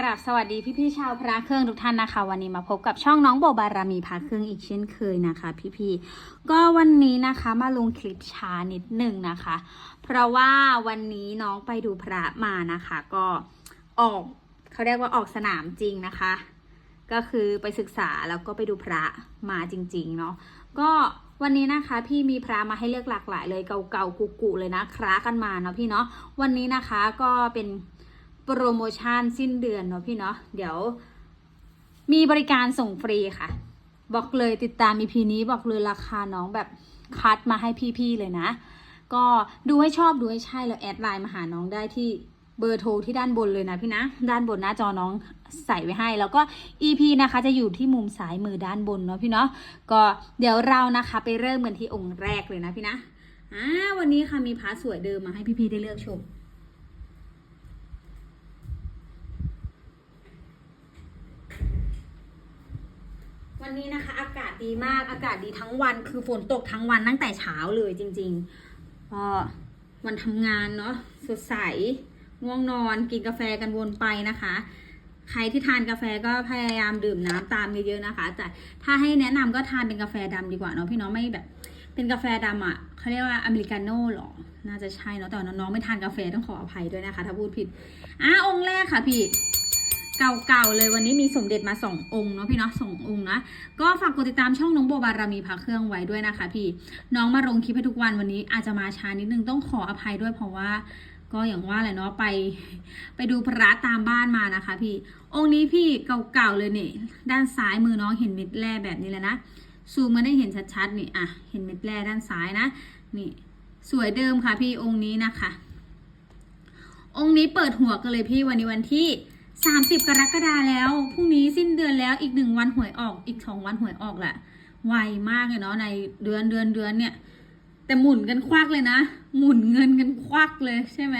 กราบสวัสดีพี่ๆชาวพระเครื่องทุกท่านนะคะ วันนี้มาพบกับช่องน้องโบบารมีพระเครื่องอีกเช่นเคยนะคะ พี่ๆก็วันนี้นะคะมาลงคลิปช้านิดหนึ่งนะคะ เพราะว่าวันนี้น้องไปดูพระมานะคะ ก็ออกเขาเรียกว่าออกสนามจริงนะคะ ก็คือไปศึกษาแล้วก็ไปดูพระมาจริงๆเนาะก็วันนี้นะคะพี่มีพระมาให้เลือกหลากหลายเลยเก่าๆกุกๆเลยนะคล้ากันมาเนาะพี่เนาะวันนี้นะคะก็เป็น รโมชั่นสิ้นเดือนเนาะพี่เนาะเดี๋ยว มีบริการส่งฟรีค่ะ บอกเลยติดตาม EP นี้บอกเลยราคาน้องแบบคัดมาให้พี่ๆเลยนะ ก็ดูให้ชอบดูให้ใช่แล้วแอดไลน์มาหาน้องได้ที่เบอร์โทรที่ด้านบนเลยนะพี่นะ ด้านบนหน้าจอน้องใส่ไว้ให้ แล้วก็ EP นะคะจะอยู่ที่มุมซ้ายมือด้านบนเนาะพี่เนาะก็เดี๋ยวเรานะคะ ไปเริ่มกันที่องค์แรกเลยนะพี่นะอ่าวันนี้ค่ะมีพระสวยเดิมมาให้พี่ๆได้เลือกชม วันนี้นะคะ อากาศดีมากอากาศดีทั้งวัน คือฝนตกทั้งวันตั้งแต่เช้าเลยจริงๆก็วันทำงานเนาะสดใสง่วงนอนกินกาแฟกันวนไปนะคะ ใครที่ทานกาแฟก็พยายามดื่มน้ำตามเยอะๆนะคะ แต่ถ้าให้แนะนำก็ทานเป็นกาแฟดำดีกว่าเนาะพี่น้องไม่แบบ เป็นกาแฟดำอะเขาเรียกว่าอเมริกาโน่หรอน่าจะใช่เนาะแต่ว่าน้องๆไม่ทานกาแฟต้องขออภัยด้วยนะคะ ถ้าพูดผิดอะองค์แรกค่ะพี่ เก่าๆเลยวันนี้มีสมเด็จมาสององค์เนาะพี่เนาะสององค์นะก็ฝากกดติดตามช่องน้องโบบารมีพระเครื่องไว้ด้วยนะคะ พี่น้องมาลงคลิปให้ทุกวันวันนี้อาจจะมาช้านิดนึงต้องขออภัยด้วยเพราะว่า ก็อย่างว่าแหละเนาะไป ไปดูพระตามบ้านมานะคะ พี่องค์นี้พี่เก่าๆเลยเนี่ยด้านซ้ายมือน้องเห็นเม็ดแร่แบบนี้แล้วนะซูมมาได้เห็นชัดๆนี่อะเห็นเม็ดแร่ด้านซ้ายนะนี่สวยเดิมค่ะพี่องค์นี้นะคะ องค์นี้เปิดหัวกันเลยพี่วันนี้วันที่ 30 กรกฎาแล้ว พรุ่งนี้สิ้นเดือนแล้วอีกหนึ่งวันหวยออก อีกสองวันหวยออกแหละไวมากเลยเนาะในเดือนเดือนเดือนเนี่ย แต่หมุนกันควักเลยนะ หมุนเงินกันควักเลยใช่ไหม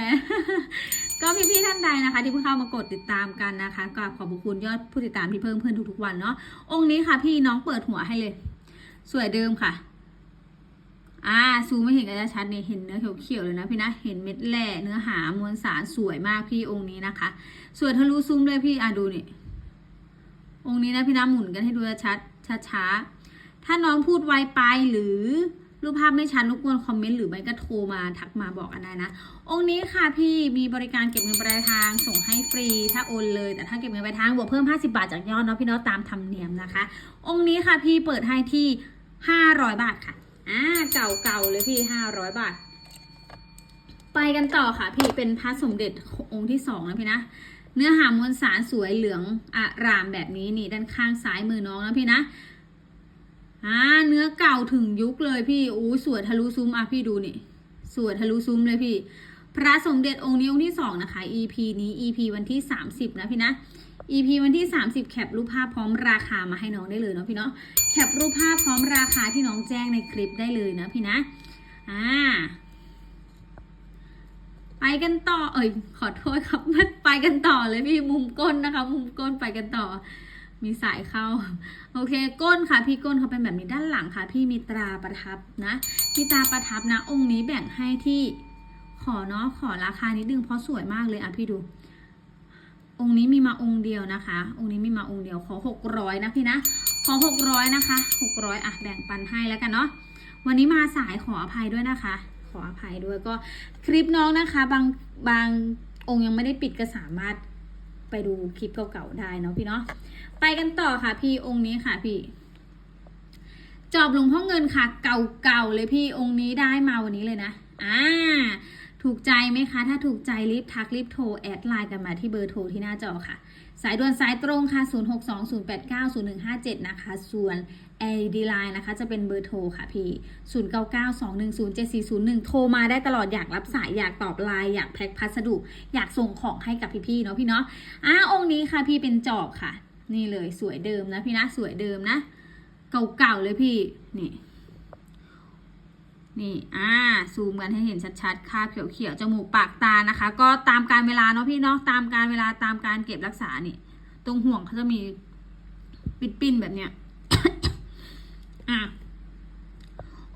ก็พี่ๆท่านใดนะคะ ที่เพิ่งเข้ามากดติดตามกันนะคะก็ขอบคุณยอดผู้ติดตามที่เพิ่มขึ้นทุกๆวันเนาะองค์นี้ค่ะพี่น้องเปิดหัวให้เลย สวยเดิมค่ะ อ่าซูมไม่เห็นกันชัดเนี่ยเห็นเนื้อเขียวๆเลยนะพี่นะเห็นเม็ดแร่เนื้อหามวลสารสวยมากพี่องค์นี้นะคะ สวยทะลุซุ้มเลยพี่อะดูนี่องค์นี้นะพี่นะหมุนกันให้ดูชัดช้าๆถ้าน้องพูดไวไปหรือรูปภาพไม่ชัดรบกวนคอมเมนต์หรือไม่ก็โทรมาทักมาบอกกันได้นะ องค์นี้ค่ะพี่มีบริการเก็บเงินปลายทางส่งให้ฟรีถ้าโอนเลย แต่ถ้าเก็บเงินปลายทางบวกเพิ่ม 50 บาทจากยอดเนาะพี่เนาะตามธรรมเนียมนะคะ องค์นี้ค่ะพี่เปิดให้ที่ 500 บาทค่ะ อ่าเก่าๆเลยพี่500บาท ไปกันต่อค่ะพี่เป็นพระสมเด็จองค์ที่สองนะพี่นะ เนื้อหามวลสารสวยเหลืองอารามแบบนี้นี่ด้านข้างซ้ายมือน้องนะพี่นะอ่าเนื้อเก่าถึงยุคเลยพี่อู้สวยทะลุซุ้มอะพี่ดูนี่สวยทะลุซุ้มเลยพี่ พระสมเด็จองค์นี้องค์ที่สองนะคะ EP นี้ EP วันที่30นะพี่นะ EP วันที่ 30 แคปรูปภาพพร้อมราคามาให้น้องได้เลยเนาะพี่เนาะแคปรูปภาพพร้อมราคาที่น้องแจ้งในคลิปได้เลยนะพี่นะอ่าไปกันต่อ เอ้ย ขอโทษครับไปกันต่อเลยพี่มุมก้นนะคะ มุมก้นไปกันต่อ มีสายเข้า โอเค ก้นค่ะ พี่ก้นเขาเป็นแบบนี้ด้านหลังค่ะ พี่มีตราประทับนะมีตราประทับนะ องค์นี้แบ่งให้ที่ขอเนาะขอราคานิดนึงเพราะสวยมากเลยอะพี่ดู องค์นี้มีมาองค์เดียวนะคะ องค์นี้มีมาองค์เดียวขอหกร้อยนะพี่นะ ขอหกร้อยนะคะหกร้อยอะแบ่งปันให้แล้วกันเนาะ วันนี้มาสายขออภัยด้วยนะคะ ขออภัยด้วยก็คลิปน้องนะคะ บางบางองค์ยังไม่ได้ปิดก็สามารถไปดูคลิปเก่าๆได้เนาะพี่เนาะ ไปกันต่อค่ะพี่องค์นี้ค่ะพี่ จอบหลวงพ่อเงินค่ะ เก่าๆเลยพี่องค์นี้ได้มาวันนี้เลยนะ อ่า ถูกใจไหมคะ ถ้าถูกใจรีบทักรีบโทรแอดไลน์กันมาที่เบอร์โทรที่หน้าจอค่ะ สายด่วนสายตรงค่ะ 0620890157 นะคะ ส่วน AD Line นะคะ จะเป็นเบอร์โทรค่ะพี่ 0992107401 โทรมาได้ตลอดอยากรับสายอยากตอบไลน์อยากแพ็คพัสดุ อยากส่งของให้กับพี่ๆเนาะพี่เนาะอ่าองค์นี้ค่ะพี่เป็นจอบค่ะ นี่เลยสวยเดิมนะพี่นะสวยเดิมนะ เก่าๆเลยพี่นี่ นี่ อ่า ซูมกันให้เห็นชัดๆ ค่าเขียวๆ จมูกปากตานะคะ ก็ตามการเวลาเนาะพี่เนาะ ตามการเวลาตามการเก็บรักษานี่ ตรงห่วงเขาจะมีปิ้นๆแบบเนี้ย อะ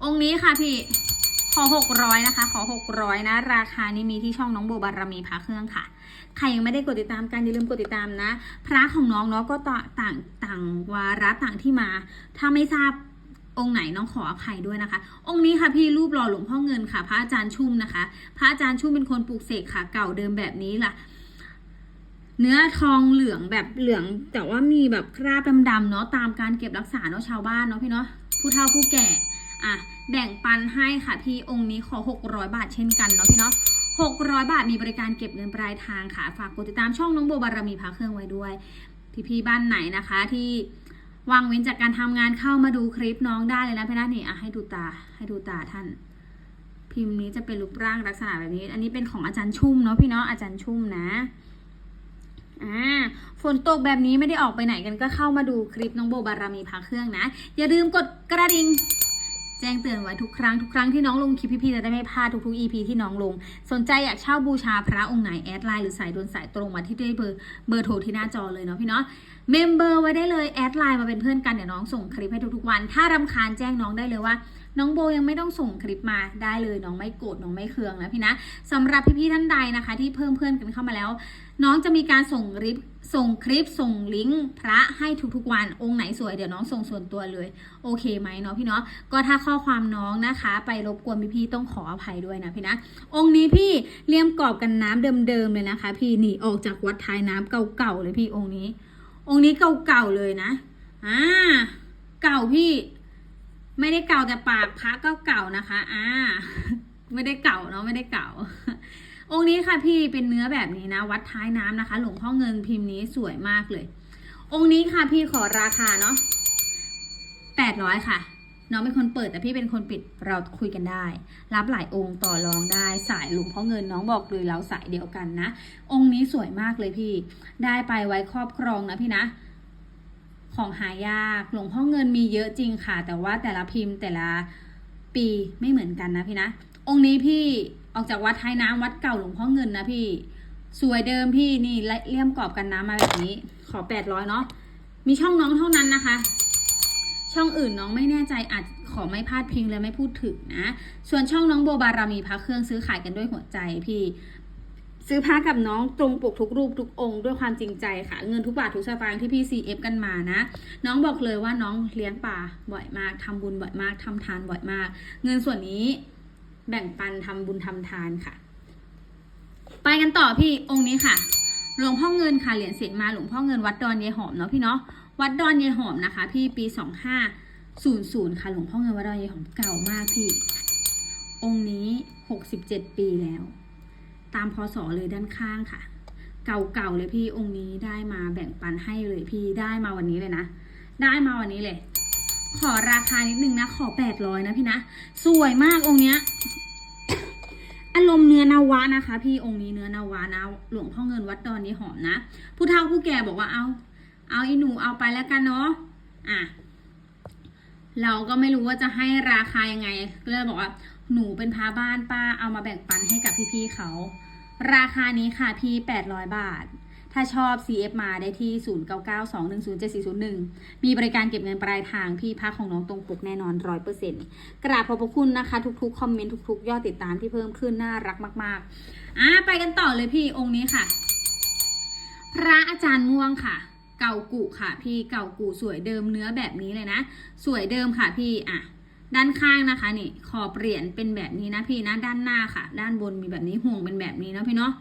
องค์นี้ค่ะพี่ ขอหกร้อยนะคะ ขอหกร้อยนะ ราคานี้มีที่ช่องน้องโบบารมีพระเครื่องค่ะ ใครยังไม่ได้กดติดตามกันอย่าลืมกดติดตามนะ พระของน้องเนาะก็ต่างต่างต่างวาระต่างที่มา ถ้าไม่ทราบ องค์ไหนน้องขออภัยด้วยนะคะ องค์นี้ค่ะพี่รูปหล่อหลวงพ่อเงินค่ะ พระอาจารย์ชุ่มนะคะ พระอาจารย์ชุ่มเป็นคนปลูกเสกค่ะ เก่าเดิมแบบนี้ล่ะ เนื้อทองเหลืองแบบเหลือง แต่ว่ามีแบบคราบดำๆเนาะตามการเก็บรักษาเนาะชาวบ้านเนาะพี่เนาะผู้เฒ่าผู้แก่อะแบ่งปันให้ค่ะพี่องค์นี้ขอ 600 บาทเช่นกันเนาะพี่เนาะ600 บาทมีบริการเก็บเงินปลายทางค่ะ ฝากกดติดตามช่องน้องโบบารมีพาเครื่องไว้ด้วย พี่ๆบ้านไหนนะคะที่ วางเว้นจากการทำงานเข้ามาดูคลิปน้องได้เลยนะพี่นะนี่อะให้ดูตาให้ดูตาท่าน พิมพ์นี้จะเป็นรูปร่างลักษณะแบบนี้ อันนี้เป็นของอาจารย์ชุ่มเนาะพี่เนาะอาจารย์ชุ่มนะอ่าฝนตกแบบนี้ไม่ได้ออกไปไหนกันก็เข้ามาดูคลิปน้องโบบารมีพาเครื่องนะ อย่าลืมกดกระดิ่ง แจ้งเตือนไว้ทุกครั้งทุกครั้งที่น้องลงคลิปพี่ๆจะได้ไม่พลาดทุกๆ EP ที่น้องลง สนใจอยากเช่าบูชาพระองค์ไหนแอดไลน์หรือสายด่วนสายตรงมาที่ได้เบอร์เบอร์โทรที่หน้าจอเลยเนาะพี่เนาะเมมเบอร์ไว้ได้เลยแอดไลน์มาเป็นเพื่อนกันเดี๋ยวน้องส่งคลิปให้ทุกๆวัน ถ้ารำคาญแจ้งน้องได้เลยว่า น้องโบยังไม่ต้องส่งคลิปมาได้เลยน้องไม่โกรธน้องไม่เคืองนะพี่นะสำหรับพี่ๆท่านใดนะคะ ที่เพิ่มเพื่อนกันเข้ามาแล้ว น้องจะมีการส่งคลิปส่งคลิปส่งลิงก์พระให้ทุกๆวัน องค์ไหนสวยเดี๋ยวน้องส่งส่วนตัวเลย โอเคไหมเนาะพี่เนาะก็ถ้าข้อความน้องนะคะ ไปรบกวนพี่ๆต้องขออภัยด้วยนะพี่นะองค์นี้พี่เลี่ยมกรอบกันน้ำเดิมๆเลยนะคะ พี่หนีออกจากวัดท้ายน้ำเก่าๆเลยพี่องค์นี้ องค์นี้เก่าๆเลยนะอ่าเก่าพี่ ไม่ได้เก่าแต่ปากพระก็เก่านะคะอ่าไม่ได้เก่าเนาะไม่ได้เก่า องค์นี้ค่ะพี่เป็นเนื้อแบบนี้นะ วัดท้ายน้ำนะคะ หลวงพ่อเงินพิมพ์นี้สวยมากเลย องค์นี้ค่ะพี่ขอราคาเนาะแปดร้อยค่ะ น้องเป็นคนเปิดแต่พี่เป็นคนปิดเราคุยกันได้ รับหลายองค์ต่อรองได้สายหลวงพ่อเงินน้องบอกเลยเราสายเดียวกันนะ องค์นี้สวยมากเลยพี่ ได้ไปไว้ครอบครองนะพี่นะของหายาก หลวงพ่อเงินมีเยอะจริงค่ะ แต่ว่าแต่ละพิมพ์แต่ละปีไม่เหมือนกันนะพี่นะ องค์นี้พี่ ออกจากวัดท้ายน้ำวัดเก่าหลวงพ่อเงินนะพี่ สวยเดิมพี่นี่เลี่ยมกรอบกันน้ำมาแบบนี้ ขอแปดร้อยเนาะมีช่องน้องเท่านั้นนะคะ ช่องอื่นน้องไม่แน่ใจอาจขอไม่พลาดพิงและไม่พูดถึงนะ ส่วนช่องน้องโบบารามีพระเครื่องซื้อขายกันด้วยหัวใจพี่ ซื้อผ้ากับน้องตรงปกทุกรูปทุกองค์ด้วยความจริงใจค่ะ เงินทุกบาททุกสตางค์ที่พี่ CF กันมานะ น้องบอกเลยว่าน้องเลี้ยงป่าบ่อยมากทำบุญบ่อยมากทำทานบ่อยมาก เงินส่วนนี้ แบ่งปันทำบุญทำทานค่ะ ไปกันต่อพี่องค์นี้ค่ะ หลวงพ่อเงินค่ะเหรียญเสียงมาหลวงพ่อเงินวัดดอนยายหอมเนาะพี่เนาะวัดดอนยายหอมนะคะ พี่ปีสองห้าศูนย์ศูนย์ค่ะหลวงพ่อเงินวัดดอนยายหอมเก่ามากพี่ องค์นี้หกสิบเจ็ดปีแล้ว ตามพศเลยด้านข้างค่ะ เก่าๆเลยพี่องค์นี้ได้มาแบ่งปันให้เลยพี่ได้มาวันนี้เลยนะได้มาวันนี้เลย ขอราคานิดนึงนะ ขอแปดร้อยนะพี่นะ สวยมากองค์เนี้ย อารมณ์เนื้อนาวะนะคะ พี่องค์นี้เนื้อนาวะนะ หลวงพ่อเงินวัดดอนนี้หอมนะ ผู้เฒ่าผู้แก่บอกว่าเอา เอาอีหนูเอาไปแล้วกันเนาะ อะ เราก็ไม่รู้ว่าจะให้ราคายังไงก็เลยบอกว่า หนูเป็นพาบ้านป้าเอามาแบ่งปันให้กับพี่ๆเขา ราคานี้ค่ะพี่800บาท ถ้าชอบ CF มาได้ที่ 0992107401 มีบริการเก็บเงินปลายทางพี่พักของน้องตรงปกแน่นอน100%กราบขอบพระคุณนะคะ ทุกๆ คอมเมนต์ทุกๆ ยอดติดตามที่เพิ่มขึ้นน่ารักมาก ๆ อะไปกันต่อเลยพี่องค์นี้ค่ะ พระอาจารย์ม่วงค่ะ เก่ากุค่ะ พี่เก่ากุสวยเดิมเนื้อแบบนี้เลยนะ สวยเดิมค่ะพี่อะด้านข้างนะคะนี่ขอบเหรียญเป็นแบบนี้นะพี่นะด้านหน้าค่ะ ด้านบนมีแบบนี้ห่วงเป็นแบบนี้นะพี่เนาะ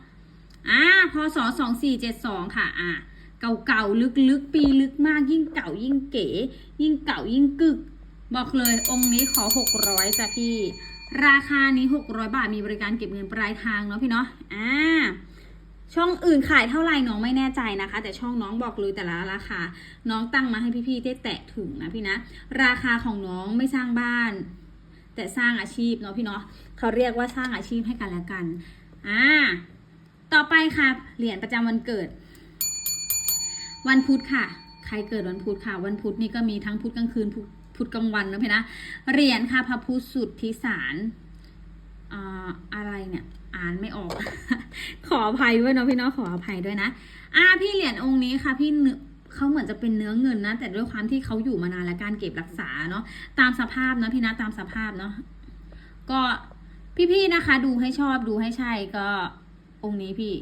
อ่าพศสองสี่เจ็ดสองค่ะ อ่าเก่าๆลึกๆ ปีลึกมากยิ่งเก่ายิ่งเก๋ ยิ่งเก่ายิ่งกึก บอกเลยองค์นี้ขอหกร้อยจ้ะพี่ ราคานี้หกร้อยบาทมีบริการเก็บเงินปลายทางเนาะพี่เนาะอ่าช่องอื่นขายเท่าไหร่น้องไม่แน่ใจนะคะ แต่ช่องน้องบอกเลยแต่ละราคา น้องตั้งมาให้พี่ๆได้แตะถึงนะพี่นะ ราคาของน้องไม่สร้างบ้าน แต่สร้างอาชีพเนาะพี่เนาะเขาเรียกว่าสร้างอาชีพให้กันและกันอ่า ต่อไปค่ะ เหรียญประจำวันเกิด วันพุธค่ะ ใครเกิดวันพุธค่ะ วันพุธนี่ก็มีทั้งพุธกลางคืนพุธพธกลางวันนะพี่นะเหรียญค่ะพระพุทธสุทธิสารอะไรเนี่ยอ่านไม่ออก ขออภัยด้วยเนาะพี่เนาะขออภัยด้วยนะอ่าพี่เหรียญองค์นี้ค่ะ พี่เขาเหมือนจะเป็นเนื้อเงินนะ แต่ด้วยความที่เขาอยู่มานานและการเก็บรักษาเนาะตามสภาพนะพี่นะตามสภาพเนาะก็พี่ๆนะคะ ดูให้ชอบดูให้ใช่ก็ องค์นี้พี่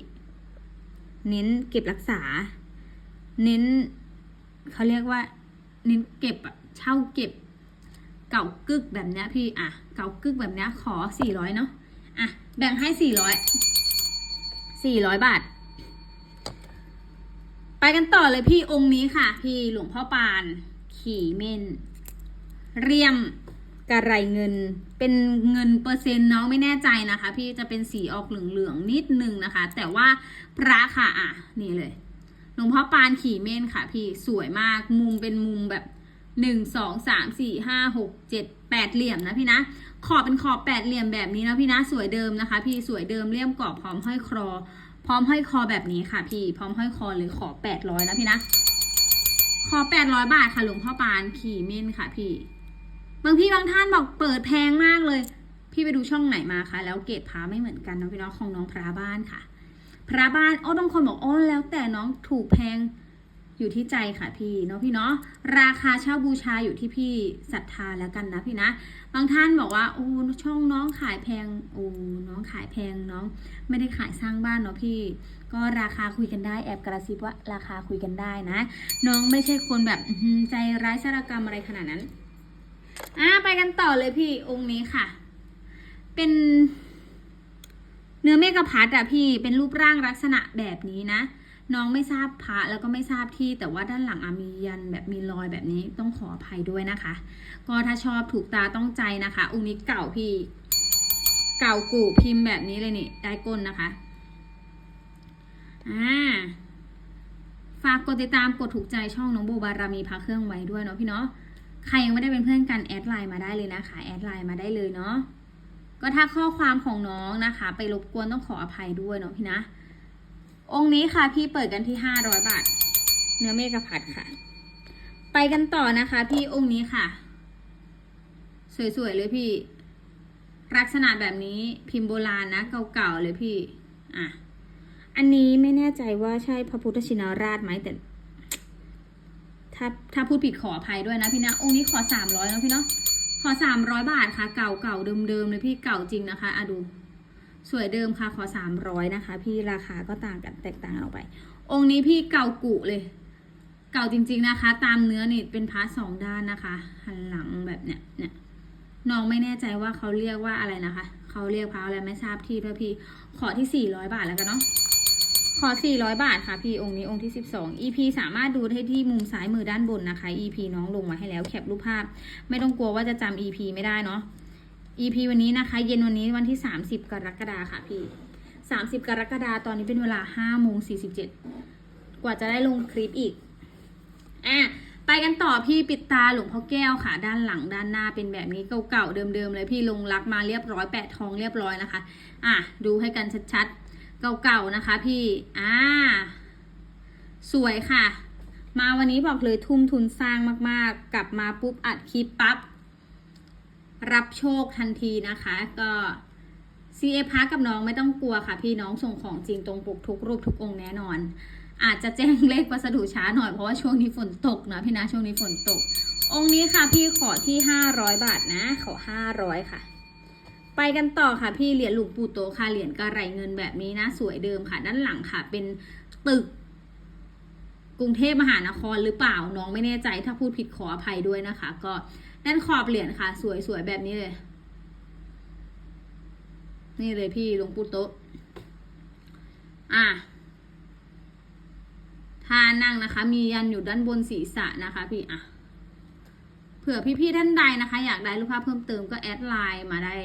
เน้นเก็บรักษา เน้นเขาเรียกว่า เน้นเก็บอะเช่าเก็บ เก่ากึกแบบเนี้ยพี่อะเก่ากึกแบบเนี้ยขอสี่ร้อยเนาะอะแบ่งให้สี่ร้อยสี่ร้อยบาท ไปกันต่อเลยพี่องค์นี้ค่ะ พี่หลวงพ่อปาน ขี่เม่น เรียม กระไรเงิน เป็นเงินเปอร์เซ็นต์เน้องไม่แน่ใจนะคะ พี่จะเป็นสีออกเหลืองๆนิดนึงนะคะ แต่ว่าพระค่ะอะนี่เลยหลวงพ่อปานขี่เม่นค่ะ พี่สวยมากมุมเป็นมุมแบบหนึ่งสองสามสี่ห้าหกเจ็ดแปดเหลี่ยมนะพี่นะขอบเป็นขอบแปดเหลี่ยมแบบนี้นะพี่นะสวยเดิมนะคะ พี่สวยเดิมเลี่ยมกรอบพร้อมห้อยคอ พร้อมห้อยคอแบบนี้ค่ะ พี่พร้อมห้อยคอเลยขอแปดร้อยนะพี่นะขอแปดร้อยบาทค่ะหลวงพ่อปานขี่เม่นค่ะพี่ บางพี่บางท่านบอกเปิดแพงมากเลย พี่ไปดูช่องไหนมาคะ แล้วเกรดพาไม่เหมือนกันเนาะพี่เน้องของน้องพระบ้านค่ะ พระบ้านโอ้บางคนบอกโอ้แล้วแต่น้องถูกแพงอยู่ที่ใจค่ะพี่เนาะพี่เนาะราคาเช่าบูชาอยู่ที่พี่ศรัทธาแล้วกันนะพี่นะ บางท่านบอกว่าโอ้ช่องน้องขายแพงโอ้น้องขายแพงน้อง ไม่ได้ขายสร้างบ้านเนาะพี่ ก็ราคาคุยกันได้แอบกระซิบว่าราคาคุยกันได้นะ น้องไม่ใช่คนแบบใจร้ายสารกรรมอะไรขนาดนั้น อ่าไปกันต่อเลยพี่องค์นี้ค่ะ เป็นเนื้อเมฆพัดอะพี่เป็นรูปร่างลักษณะแบบนี้นะ น้องไม่ทราบพระแล้วก็ไม่ทราบที่แต่ว่าด้านหลังอมียันแบบมีรอยแบบนี้ต้องขออภัยด้วยนะคะ ก็ถ้าชอบถูกตาต้องใจนะคะ องค์นี้เก่าพี่ เก่ากูพิมพ์แบบนี้เลยนี่ได้ก้นนะคะอ่าฝากกดติดตามกดถูกใจช่องน้องโบบารามีพระเครื่องไว้ด้วยเนาะพี่เนาะ ใครยังไม่ได้เป็นเพื่อนกันแอดไลน์มาได้เลยนะคะแอดไลน์มาได้เลยเนาะก็ถ้าข้อความของน้องนะคะ ไปรบกวนต้องขออภัยด้วยเนาะพี่นะ องค์นี้ค่ะพี่เปิดกันที่ห้าร้อยบาท เนื้อเมฆพัดค่ะ ไปกันต่อนะคะ พี่องค์นี้ค่ะ สวยๆเลยพี่ ลักษณะแบบนี้พิมพ์โบราณนะเก่าๆเลยพี่ อะ อันนี้ไม่แน่ใจว่าใช่พระพุทธชินราชไหมแต่ ถ้าถ้าพูดผิดขออภัยด้วยนะพี่นะ องค์นี้ขอสามร้อยนะพี่เนาะ ขอสามร้อยบาทค่ะ เก่าเก่าเดิมเดิมเลยพี่เก่าจริงนะคะอะดู สวยเดิมค่ะ ขอสามร้อยนะคะ พี่ราคาก็ต่างกันแตกต่างออกไป องค์นี้พี่เก่ากุเลย เก่าจริง ๆนะคะ ตามเนื้อนี่เป็นพาร์ทสองด้านนะคะ หันหลังแบบเนี้ยเนี่ยน้องไม่แน่ใจว่าเขาเรียกว่าอะไรนะคะ เขาเรียกพาร์ทอะไรไม่ทราบที่ด้วยพี่ ขอที่สี่ร้อยบาทแล้วกันเนาะ ขอ 400 บาทค่ะ พี่องค์นี้องค์ที่ 12 EP สามารถดูได้ที่มุมซ้ายมือด้านบนนะคะ EP น้องลงมาให้แล้วแคปรูปภาพ ไม่ต้องกลัวว่าจะจำ EP ไม่ได้เนาะ EP วันนี้นะคะ เย็นวันนี้วันที่ 30 กรกฎาค่ะพี่ 30 กรกฎาตอนนี้เป็นเวลา5โมง47 กว่าจะได้ลงคลิปอีก อะ ไปกันต่อพี่ปิดตาหลวงพ่อแก้วค่ะ ด้านหลังด้านหน้าเป็นแบบนี้เก่าๆเดิมๆเลยพี่ลงรักมาเรียบร้อยแปะทองเรียบร้อยนะคะ อะดูให้กันชัดๆ เก่าๆนะคะพี่ อ่า สวยค่ะ มาวันนี้บอกเลยทุ่มทุนสร้างมากๆ กลับมาปุ๊บอัดคลิปปั๊บ รับโชคทันทีนะคะ ก็ CA พักกับน้องไม่ต้องกลัวค่ะ พี่น้องส่งของจริงตรงปกทุกรูปทุกองค์แน่นอน อาจจะแจ้งเลขวัสดุช้าหน่อยเพราะว่าช่วงนี้ฝนตกนะพี่นะช่วงนี้ฝนตก องค์นี้ค่ะพี่ขอที่ 500 บาทนะ ขอ 500 ค่ะ ไปกันต่อค่ะพี่เหรียญหลวงปู่โตค่ะเหรียญกระไรเงินแบบนี้นะ สวยเดิมค่ะ ด้านหลังค่ะ เป็นตึก กรุงเทพมหานครหรือเปล่าน้องไม่แน่ใจ ถ้าพูดผิดขออภัยด้วยนะคะ ก็ด้านขอบเหรียญค่ะ สวยๆแบบนี้เลย นี่เลยพี่หลวงปู่โตอะท่านั่งนะคะ มียันอยู่ด้านบนศีรษะนะคะ พี่อะเผื่อพี่ๆท่านใดนะคะ อยากได้รูปภาพเพิ่มเติมก็แอดไลน์มาได้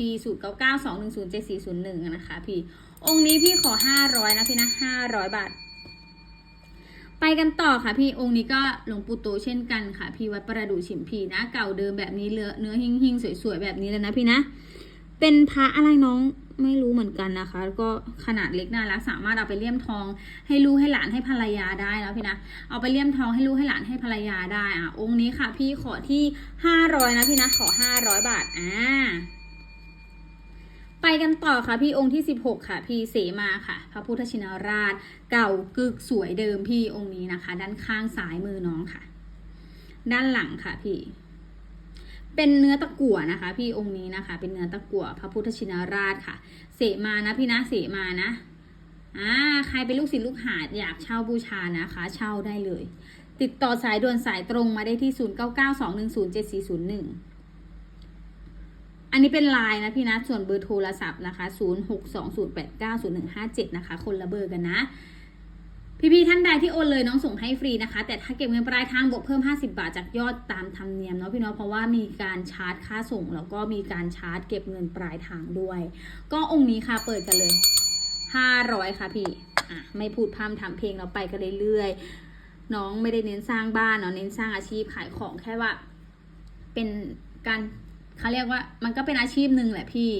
ที่ศูนย์เก้าเก้าสองหนึ่งศูนย์เจ็ดสี่ศูนย์หนึ่งนะคะพี่ องค์นี้พี่ขอห้าร้อยนะพี่นะห้าร้อยบาท ไปกันต่อค่ะพี่ องค์นี้ก็หลวงปู่โตเช่นกันค่ะ พี่วัดประดู่ฉิมพีนะ เก่าเดิมแบบนี้เนื้อเนื้อหิ่งหิ่งสวยๆ แบบนี้เลยนะพี่นะ เป็นพระอะไรน้องไม่รู้เหมือนกันนะคะ ก็ขนาดเล็กน่ารักสามารถเอาไปเลี่ยมทองให้ลูกให้หลานให้ภรรยาได้แล้วพี่นะ เอาไปเลี่ยมทองให้ลูกให้หลานให้ภรรยาได้อะองค์นี้ค่ะ พี่ขอที่ห้าร้อยนะพี่นะขอห้าร้อยบาทอ่า ไปกันต่อค่ะพี่องค์ที่สิบหกค่ะ พี่เสมาค่ะ พระพุทธชินราช เก่ากึกสวยเดิมพี่องค์นี้นะคะ ด้านข้างซ้ายมือน้องค่ะ ด้านหลังค่ะพี่ เป็นเนื้อตะกั่วนะคะ พี่องค์นี้นะคะ เป็นเนื้อตะกั่วพระพุทธชินราชค่ะ เสมานะพี่นะเสมานะอ่าใครเป็นลูกศิษย์ลูกหาอยากเช่าบูชานะคะ เช่าได้เลย ติดต่อสายด่วนสายตรงมาได้ที่ 0992107401 อันนี้เป็นไลน์นะพี่นะ ส่วนเบอร์โทรศัพท์นะคะ 0620890157 นะคะ คนละเบอร์กันนะ พี่ๆท่านใดที่โอนเลยน้องส่งให้ฟรีนะคะ แต่ถ้าเก็บเงินปลายทางบวกเพิ่ม 50 บาทจากยอดตามธรรมเนียมเนาะพี่เนาะเพราะว่ามีการชาร์จค่าส่ง แล้วก็มีการชาร์จเก็บเงินปลายทางด้วย ก็องค์นี้ค่ะเปิดกันเลย 500 ค่ะพี่อะไม่พูดพร่ำทำเพลงเราไปกันเรื่อยๆน้องไม่ได้เน้นสร้างบ้านเนาะเน้นสร้างอาชีพขายของแค่ว่า เป็นการ เขาเรียกว่ามันก็เป็นอาชีพหนึ่งแหละพี่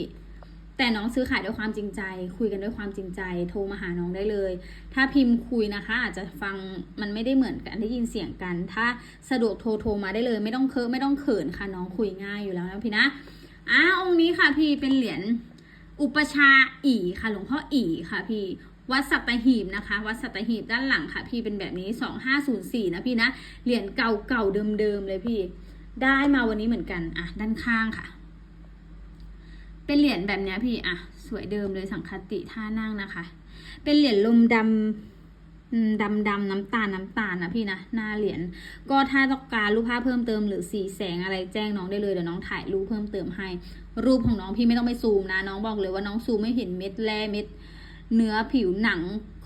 แต่น้องซื้อขายด้วยความจริงใจ คุยกันด้วยความจริงใจ โทรมาหาน้องได้เลย ถ้าพิมพ์คุยนะคะ อาจจะฟังมันไม่ได้เหมือนกันได้ยินเสียงกัน ถ้าสะดวกโทรโทรมาได้เลย ไม่ต้องเคอะไม่ต้องเขินค่ะน้องคุยง่ายอยู่แล้วนะพี่นะอ่าองค์นี้ค่ะพี่เป็นเหรียญอุปชาอีค่ะหลวงพ่ออีค่ะพี่วัดสัตหีบนะคะ วัดสัตหีบด้านหลังค่ะ พี่เป็นแบบนี้2504นย์สี่นะพี่นะเหรียญเก่าๆเดิมๆเลยพี่ ได้มาวันนี้เหมือนกันอะด้านข้างค่ะ เป็นเหรียญแบบนี้พี่อะสวยเดิมเลยสังคติท่านั่งนะคะ เป็นเหรียญลมดำดำดำน้ำตาลน้ำตาลนะพี่นะหน้าเหรียญก็ถ้าต้องการรูปภาพเพิ่มเติมหรือสีแสงอะไรแจ้งน้องได้เลยเดี๋ยวน้องถ่ายรูปเพิ่มเติมให้ รูปของน้องพี่ไม่ต้องไปซูมนะ น้องบอกเลยว่าน้องซูมไม่เห็นเม็ดแร่เม็ดเนื้อผิวหนัง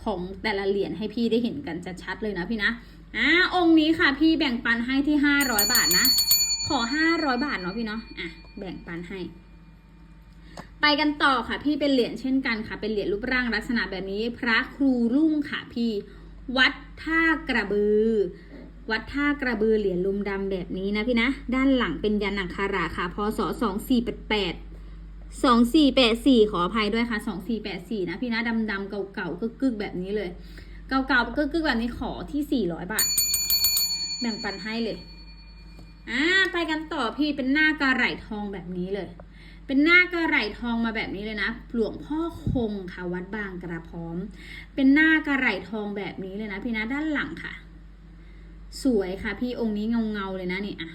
ของแต่ละเหรียญให้พี่ได้เห็นกันชัดๆเลยนะพี่นะอ่าองค์นี้ค่ะพี่แบ่งปันให้ที่ห้าร้อยบาทนะ ขอห้าร้อยบาทเนาะพี่เนาะอะแบ่งปันให้ ไปกันต่อค่ะพี่เป็นเหรียญเช่นกันค่ะ เป็นเหรียญรูปร่างลักษณะแบบนี้ พระครูรุ่งค่ะพี่ วัดท่ากระบือ วัดท่ากระบือเหรียญลุมดำแบบนี้นะพี่นะ ด้านหลังเป็นยันอังคาราค่ะพศสองสี่แปดแปดสองสี่แปดสี่ขออภัยด้วยค่ะสองสี่แปดสี่นะพี่นะดำดำเก่าๆกึกกึกๆแบบนี้เลย เก่าๆกึกกึกๆแบบนี้ขอที่สี่ร้อยบาท แบ่งปันให้เลย อ่าไปกันต่อพี่เป็นหน้ากระไหลทองแบบนี้เลย เป็นหน้ากระไหลทองมาแบบนี้เลยนะหลวงพ่อคงค่ะวัดบางกระพร้อม เป็นหน้ากระไหลทองแบบนี้เลยนะพี่นะด้านหลังค่ะ สวยค่ะพี่องค์นี้เงาเงาๆเลยนะนี่อะ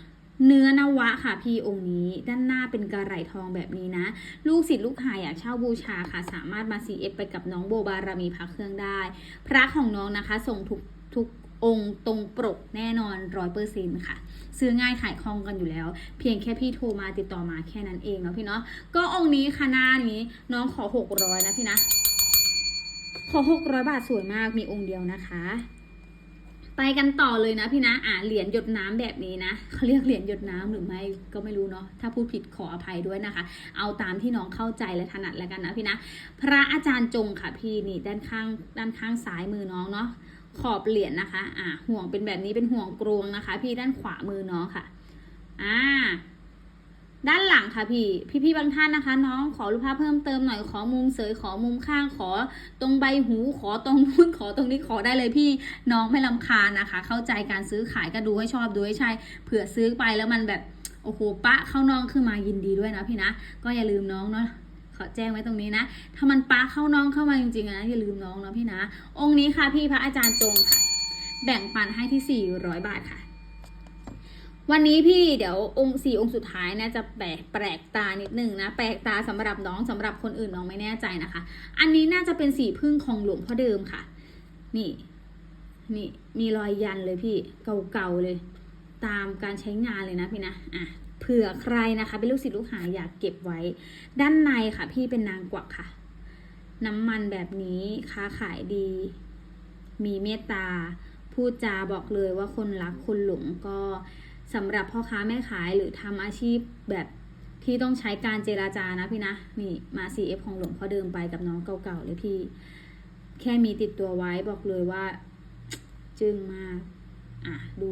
เนื้อนวะค่ะพี่องค์นี้ด้านหน้าเป็นกระไหลทองแบบนี้นะ ลูกศิษย์ลูกหายอยากเช่าบูชาค่ะ สามารถมา CF ไปกับน้องโบบารมีพระเครื่องได้ พระของน้องนะคะส่งทุกทุก องค์ตรงปกแน่นอนร้อยเปอร์เซ็นต์ค่ะ ซื้อง่ายขายคล่องกันอยู่แล้ว เพียงแค่พี่โทรมาติดต่อมาแค่นั้นเองเนาะพี่เนาะก็องค์นี้ค่ะหน้านี้น้องขอหกร้อยนะพี่นะ ขอหกร้อยบาทสวยมากมีองค์เดียวนะคะ ไปกันต่อเลยนะพี่นะอ่าเหรียญหยดน้ำแบบนี้นะเขาเรียกเหรียญหยดน้ำหรือไม่ก็ไม่รู้เนาะถ้าพูดผิดขออภัยด้วยนะคะ เอาตามที่น้องเข้าใจและถนัดแล้วกันนะพี่นะ พระอาจารย์จงค่ะพี่นี่ด้านข้างด้านข้างซ้ายมือน้องเนาะ ขอบเหรียญนะคะ อ่า ห่วงเป็นแบบนี้เป็นห่วงกรวงนะคะ พี่ด้านขวามือน้องค่ะ อ่า ด้านหลังค่ะพี่ พี่ๆบางท่านนะคะ น้องขอรูปภาพเพิ่มเติมหน่อย ขอมุมเสย ขอมุมข้าง ขอตรงใบหู ขอตรงนู้น ขอตรงนี้ ขอได้เลยพี่ น้องไม่ลำคาญนะคะ เข้าใจการซื้อขายก็ดูให้ชอบดูให้ใช่ เผื่อซื้อไปแล้วมันแบบ โอ้โห ปะ เข้าน้องขึ้นมายินดีด้วยนะพี่นะ ก็อย่าลืมน้องเนาะ อแจ้งไว้ตรงนี้นะ ถ้ามันปะเข้าน้องเข้ามาจริงๆนะอย่าลืมน้องนะพี่นะ องค์นี้ค่ะพี่พระอาจารย์จงค่ะ แบ่งปันให้ที่ 400 บาทค่ะ วันนี้พี่เดี๋ยวองค์สี่องค์สุดท้ายนะจะแปลกแปลกตานิดนึงนะ แปลกตาสำหรับน้องสำหรับคนอื่นน้องไม่แน่ใจนะคะ อันนี้น่าจะเป็นสีพึ่งของหลวงพ่อเดิมค่ะ นี่นี่มีรอยยันเลยพี่เก่าๆเลย ตามการใช้งานเลยนะพี่นะอะ เผื่อใครนะคะ เป็นลูกศิษย์ลูกหาอยากเก็บไว้ ด้านในค่ะ พี่เป็นนางกวักค่ะ น้ำมันแบบนี้ค้าขายดี มีเมตตาพูดจาบอกเลยว่าคนรักคนหลงก็สำหรับพ่อค้าแม่ขายหรือทำอาชีพแบบที่ต้องใช้การเจราจานะพี่นะ นี่มา CF ของหลวงพ่อเดิมไปกับน้องเก่าๆเลยพี่ แค่มีติดตัวไว้บอกเลยว่า จึงมาก อะ ดู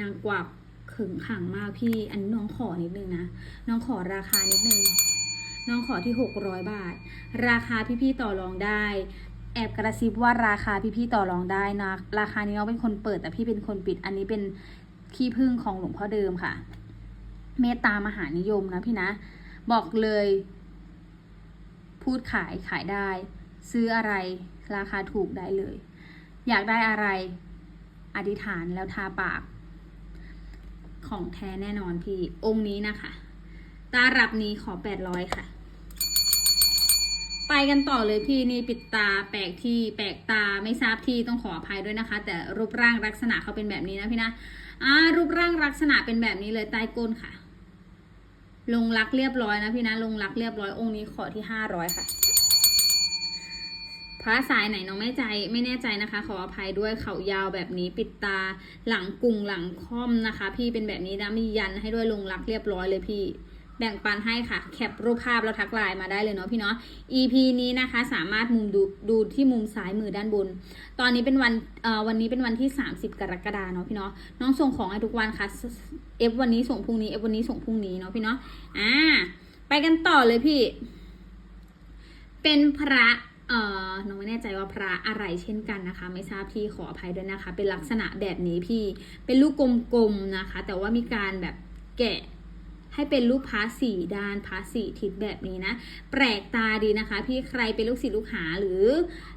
นางกวัก งขังมากพี่ อันนี้น้องขอนิดนึงนะ น้องขอราคานิดนึง น้องขอที่ 600 บาท ราคาพี่ๆต่อรองได้ แอบกระซิบว่าราคาพี่ๆต่อรองได้นะ ราคานี้น้องเป็นคนเปิดแต่พี่เป็นคนปิด อันนี้เป็นขี้พึ่งของหลวงพ่อเดิมค่ะ เมตตามหานิยมนะพี่นะ บอกเลย พูดขายขายได้ ซื้ออะไรราคาถูกได้เลย อยากได้อะไร อธิษฐานแล้วทาปาก ของแท้แน่นอนพี่ องค์นี้นะคะ ตารับนี้ขอแปดร้อยค่ะ ไปกันต่อเลยพี่นี่ปิดตาแปลกที่แปลกตาไม่ทราบที่ต้องขออภัยด้วยนะคะ แต่รูปร่างลักษณะเขาเป็นแบบนี้นะพี่นะอ่ารูปร่างลักษณะเป็นแบบนี้เลยใต้ก้นค่ะ ลงรักเรียบร้อยนะพี่นะ ลงรักเรียบร้อยองค์นี้ขอที่ห้าร้อยค่ะ พระสายไหนน้องไม่ใจไม่แน่ใจนะคะ ขออภัยด้วยเขายาวแบบนี้ปิดตาหลังกุงหลังค่อมนะคะ พี่เป็นแบบนี้นะมียันให้ด้วยลงรักเรียบร้อยเลยพี่ แบ่งปันให้ค่ะ แคปรูปภาพแล้วทักไลน์มาได้เลยเนาะพี่เนาะ EP นี้นะคะ สามารถมุมดูดูที่มุมซ้ายมือด้านบน ตอนนี้เป็นวันเอ่อวันนี้เป็นวันที่ 30 กรกฎาเนาะพี่เนาะน้องส่งของให้ทุกวันค่ะ F วันนี้ส่งพรุ่งนี้ F วันนี้ส่งพรุ่งนี้เนาะพี่เนาะอ่าไปกันต่อเลยพี่ เป็นพระ เอ่อน้องไม่แน่ใจว่าพระอะไรเช่นกันนะคะ ไม่ทราบพี่ขออภัยด้วยนะคะ เป็นลักษณะแบบนี้พี่เป็นลูกกลมๆนะคะ แต่ว่ามีการแบบแกะให้เป็นรูปพระสี่ด้านพระสี่ทิศแบบนี้นะ แปลกตาดีนะคะ พี่ใครเป็นลูกศิษย์ลูกหาหรือ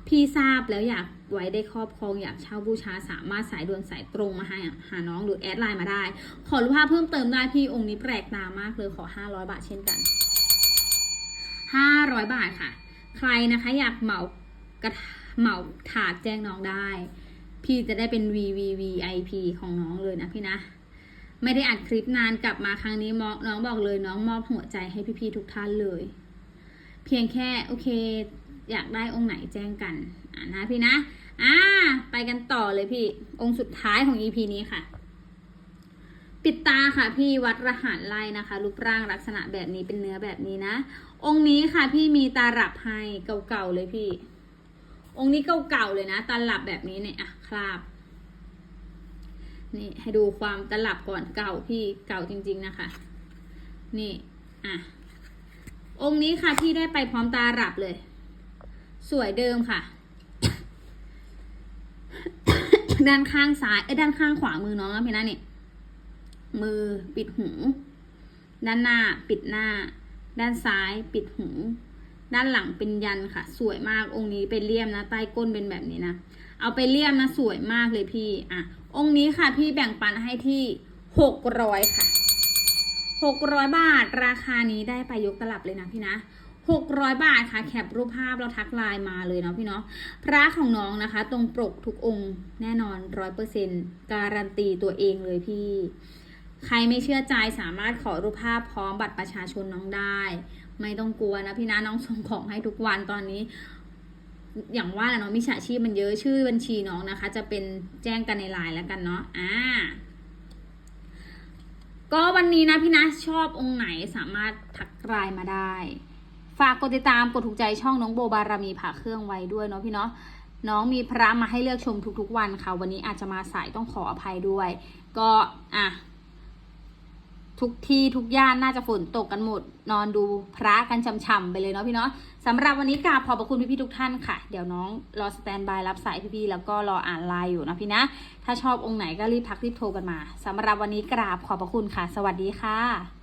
พี่ทราบแล้วอยากไว้ได้ครอบครองอยากเช่าบูชาสามารถสายด่วนสายตรงมาหาหาน้องหรือแอดไลน์มาได้ ขอรูปภาพเพิ่มเติมได้พี่องค์นี้แปลกตามากเลยขอ 500 บาทเช่นกัน 500 บาทค่ะ ใครนะคะอยากเหมากระเหมาถาดแจ้งน้องได้ พี่จะได้เป็น VVVIP ของน้องเลยนะพี่นะ ไม่ได้อัดคลิปนานกลับมาครั้งนี้มองน้องบอกเลยน้องมอบหัวใจให้พี่ๆทุกท่านเลย เพียงแค่โอเค อยากได้องค์ไหนแจ้งกันอ่านะพี่นะอ่าไปกันต่อเลยพี่ องค์สุดท้ายของ EP นี้ค่ะ ปิดตาค่ะพี่วัดรหันไล่นะคะรูปร่างลักษณะแบบนี้เป็นเนื้อแบบนี้นะ องค์นี้ค่ะพี่มีตาหลับให้เก่าๆเลยพี่ องค์นี้เก่าๆเลยนะตาหลับแบบนี้เนี่ยอะคราบ นี่ให้ดูความตาหลับก่อนเก่าพี่เก่าจริง ๆนะคะ นี่อะองค์นี้ค่ะพี่ได้ไปพร้อมตาหลับเลย สวยเดิมค่ะ ด้านข้างซ้ายเอ้ด้านข้างขวามือน้องนะพี่นะเนี่ยมือปิดหู ด้านหน้าปิดหน้า ด้านซ้ายปิดหู ด้านหลังเป็นยันค่ะ สวยมากองค์นี้เป็นเลี่ยมนะใต้ก้นเป็นแบบนี้นะเอาไปเลี่ยมนะสวยมากเลยพี่อะองค์นี้ค่ะพี่แบ่งปันให้ที่หกร้อยค่ะหกร้อยบาท ราคานี้ได้ไปยกตลับเลยนะพี่นะหกร้อยบาทค่ะ แคปรูปภาพเราทักไลน์มาเลยเนาะพี่เนาะพระของน้องนะคะ ตรงปกทุกองค์แน่นอนร้อยเปอร์เซ็นการันตีตัวเองเลยพี่ ใครไม่เชื่อใจสามารถขอรูปภาพพร้อมบัตรประชาชนน้องได้ ไม่ต้องกลัวนะพี่นะน้องส่งของให้ทุกวันตอนนี้ อย่างว่าแหละเนาะมิจฉาชีพมันเยอะชื่อบัญชีน้องนะคะ จะเป็นแจ้งกันในไลน์แล้วกันเนาะอ่าก็วันนี้นะพี่นะชอบองค์ไหนสามารถทักไลน์มาได้ ฝากกดติดตามกดถูกใจช่องน้องโบบารมีผ่าเครื่องไว้ด้วยเนาะพี่เนาะน้องมีพระมาให้เลือกชมทุกๆวันค่ะ วันนี้อาจจะมาสายต้องขออภัยด้วย ก็อะ ทุกที่ทุกย่านน่าจะฝนตกกันหมด นอนดูพระกันช่ำๆไปเลยเนาะพี่เนาะสำหรับวันนี้กราบขอบพระคุณพี่ๆทุกท่านค่ะ เดี๋ยวน้องรอสแตนบายรับสายพี่ๆแล้วก็รออ่านไลน์อยู่นะพี่นะ ถ้าชอบองค์ไหนก็รีบทักรีบโทรกันมาสำหรับวันนี้กราบขอบพระคุณค่ะ สวัสดีค่ะ